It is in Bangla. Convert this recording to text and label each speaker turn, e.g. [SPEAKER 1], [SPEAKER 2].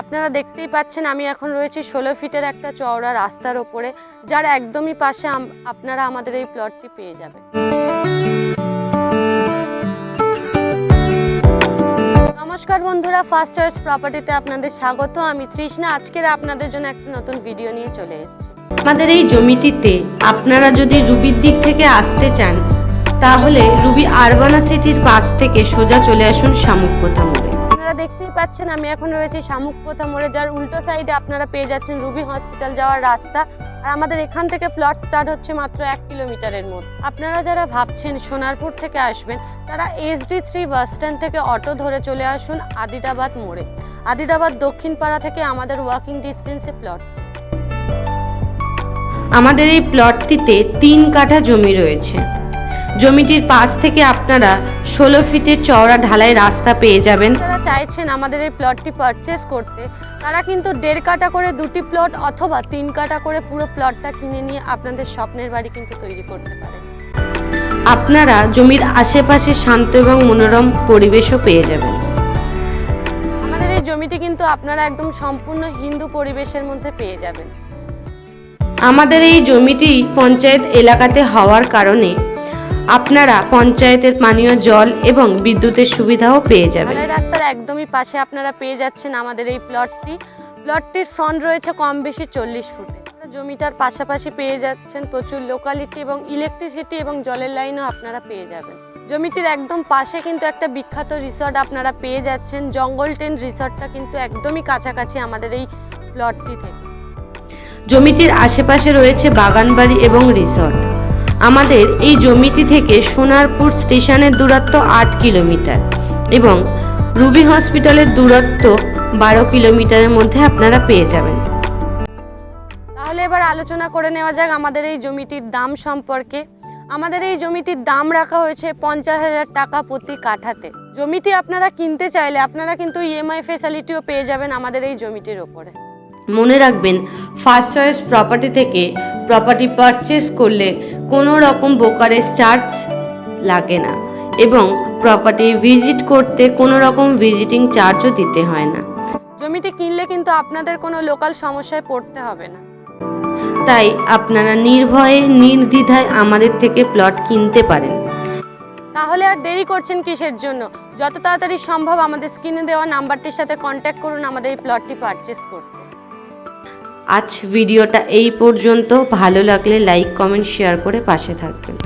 [SPEAKER 1] আপনারা দেখতেই পাচ্ছেন আমি এখন রয়েছি ষোলো ফিটের একটা চওড়া রাস্তার ওপরে, যার একদমই পাশে আপনারা আমাদের এই প্লটটি পেয়ে যাবেন। নমস্কার বন্ধুরা ফার্স্ট চয়েস প্রপার্টিতে আপনাদের স্বাগত। আমি তৃষ্ণা, আজকের আপনাদের জন্য একটা নতুন ভিডিও নিয়ে চলে এসেছি।
[SPEAKER 2] আমাদের এই জমিটিতে আপনারা যদি রুবির দিক থেকে আসতে চান, তাহলে রুবি আরবানা সিটির পাশ থেকে সোজা চলে আসুন শামুকপোথা মোড়ে।
[SPEAKER 1] দেখতেই পাচ্ছেন, আমি এখন রয়েছি শামুকপোথা মোড়ে, যার উল্টো সাইডে আপনারা পেয়ে যাচ্ছেন রুবি হসপিটাল যাওয়ার রাস্তা। আর আমাদের এখান থেকে প্লট স্টার্ট হচ্ছে মাত্র এক কিলোমিটারের মধ্যে আপনারা যারা ভাবছেন সোনারপুর থেকে আসবেন, তারা এসডি থ্রি বাস স্ট্যান্ড থেকে অটো ধরে চলে আসুন আদিদাবাদ মোড়ে। আদিদাবাদ দক্ষিণ পাড়া থেকে আমাদের ওয়াকিং ডিস্টেন্সে প্লট
[SPEAKER 2] আমাদের এই প্লটটিতে তিন কাঠা জমি রয়েছে। জমিটির পাশ থেকে আপনারা ষোলো ফিটের চওড়া ঢালাই রাস্তা পেয়ে যাবেন।
[SPEAKER 1] যারা চাইছেন আমাদের এই প্লটটি পারচেস করতে তারা কিন্তু দেড় কাটা করে দুটি প্লট অথবা তিন কাটা করে পুরো প্লটটা কিনে নিয়ে আপনাদের স্বপ্নের বাড়ি কিন্তু তৈরি করতে পারেন।
[SPEAKER 2] আপনারা জমির আশেপাশে শান্ত এবং মনোরম পরিবেশও পেয়ে যাবেন।
[SPEAKER 1] আমাদের এই জমিটি কিন্তু আপনারা একদম সম্পূর্ণ হিন্দু পরিবেশের মধ্যে পেয়ে যাবেন।
[SPEAKER 2] আমাদের এই জমিটি পঞ্চায়েত এলাকাতে হওয়ার কারণে আপনারা পঞ্চায়েতের পানীয় জল এবং বিদ্যুতের সুবিধাও পেয়ে যাবেন।
[SPEAKER 1] রাস্তার একদমই পাশে আপনারা পেয়ে যাচ্ছেন আমাদের এই প্লটটি। প্লটটির ফ্রন্ট রয়েছে কম বেশি চল্লিশ ফুটে। জমিটার পাশাপাশি পেয়ে যাচ্ছেন প্রচুর লোকালিটি এবং ইলেকট্রিসিটি এবং জলের লাইনও আপনারা পেয়ে যাবেন। জমিটির একদম পাশে কিন্তু একটা বিখ্যাত রিসর্ট আপনারা পেয়ে যাচ্ছেন। জঙ্গল টেন রিসর্টটা কিন্তু একদমই কাছাকাছি আমাদের এই প্লটটি থেকে।
[SPEAKER 2] জমিটির আশেপাশে রয়েছে বাগানবাড়ি এবং রিসর্ট আমাদের এই জমিটি থেকে সোনারপুর স্টেশনের দূরত্ব আট কিলোমিটার এবং রুবি হসপিটালের দূরত্ব বারো কিলোমিটারের মধ্যে আপনারা পেয়ে যাবেন।
[SPEAKER 1] তাহলে এবার আলোচনা করে নেওয়া যাক আমাদের এই জমিটির দাম সম্পর্কে। আমাদের এই জমিটির দাম রাখা হয়েছে পঞ্চাশ হাজার টাকা প্রতি কাঠাতে। জমিটি আপনারা কিনতে চাইলে আপনারা কিন্তু ইএমআই ফেসিলিটিও পেয়ে যাবেন আমাদের এই জমিটির ওপরে।
[SPEAKER 2] মনে রাখবেন ফার্স্ট চয়েস প্রপার্টি থেকে প্রপার্টি পারচেস করলে কোনো রকম ব্রোকারেজ চার্জ লাগে না এবং প্রপার্টি ভিজিট করতে কোনো রকম ভিজিটিং চার্জও দিতে হয় না।
[SPEAKER 1] জমিটি কিনলে কিন্তু আপনাদের কোনো লোকাল সমস্যায় পড়তে হবে না।
[SPEAKER 2] তাই আপনারা নির্ভয়ে নির্দ্বিধায় আমাদের থেকে প্লট কিনতে পারেন।
[SPEAKER 1] তাহলে আর দেরি করছেন কিসের জন্য? যত তাড়াতাড়ি সম্ভব আমাদের স্ক্রিনে দেওয়া নাম্বারটির সাথে কন্ট্যাক্ট করুন আমাদের এই প্লটটি পারচেস করতে
[SPEAKER 2] আজ ভিডিওটা এই পর্যন্ত। ভালো লাগলে লাইক কমেন্ট শেয়ার করে পাশে থাকবেন।